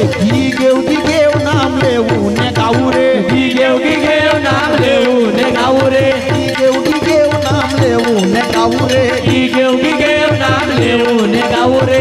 Gave ઘી gave નામ લેવું ને ગાવું રે. ઘી ગેવ ઘી ગેવ નામ લેવું ને ગાવું રે. ઘી ગેવ નામ લેવું ને ગાવું રે. ગેવ ઘી ગેવ નામ લેવું ને ગાવું રે.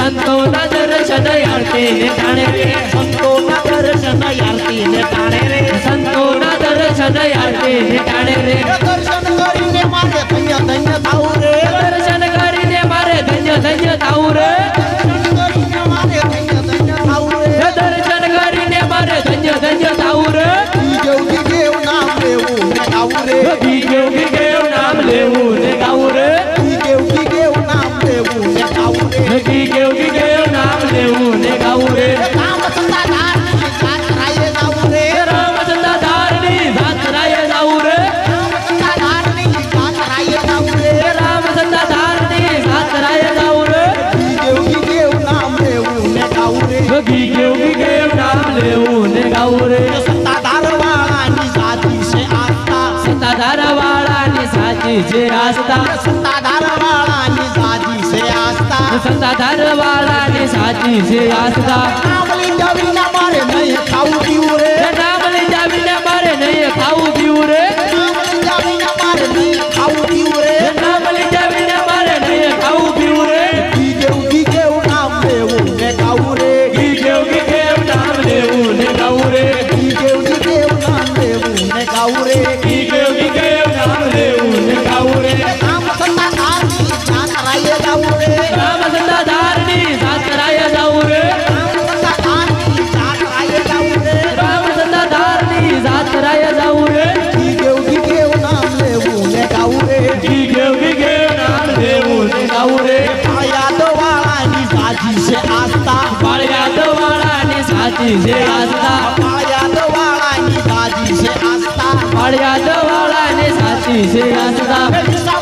ટાણે રે સંતોના દર્શન આરતી ને ટાણે રે સંતોના દર્શન આરતી ને ટાણે રે સંતોના દર્શન આરતી ને ટાણે રે દર્શન કરીને મારે ધન્ય ધન્ય થાવું રે દર્શન કરીને મારે ધન્ય ધન્ય થાવું રે દર્શન કરીને મારે ધન્ય ધન્ય થાવું રે દર્શન કરીને મારે ધન્ય ધન્ય થાવું રે ઘી ગેવ ઘી ગેવ નામ લેવું ને ગાવું રે ઘી ગેવ ઘી ગેવ નામ લેવું લેવું ને ગાવું રે. સત્તાધાર વાળાની સાચી છે આસ્થા. સત્તાધાર વાળાની સાચી છે આસ્થા. સત્તાધાર વાળાની સાચી છે આસ્થા. સત્તાધાર વાળાની સાચી છે આસ્થા. મારે નહીં ખાવું પીવું રે. ठाऊरे राम चंदा धारणी जा कराया जाऊ रे राम चंदा धारणी जा कराया जाऊ रे राम चंदा धारणी जा कराया जाऊ रे राम चंदा धारणी जा कराया जाऊ रे की घेऊ की घेऊ नाम लेऊ ने गाऊ रे की घेऊ की घेऊ नाम लेऊ ने गाऊ रे पायात वाळानी साची से आस्ता पायात वाळानी साची से आस्ता पायात वाळानी साची से आस्ता વાળાની સાચી છે આસ્થા પાળિયાદ વાળાની સાચી છે દિશા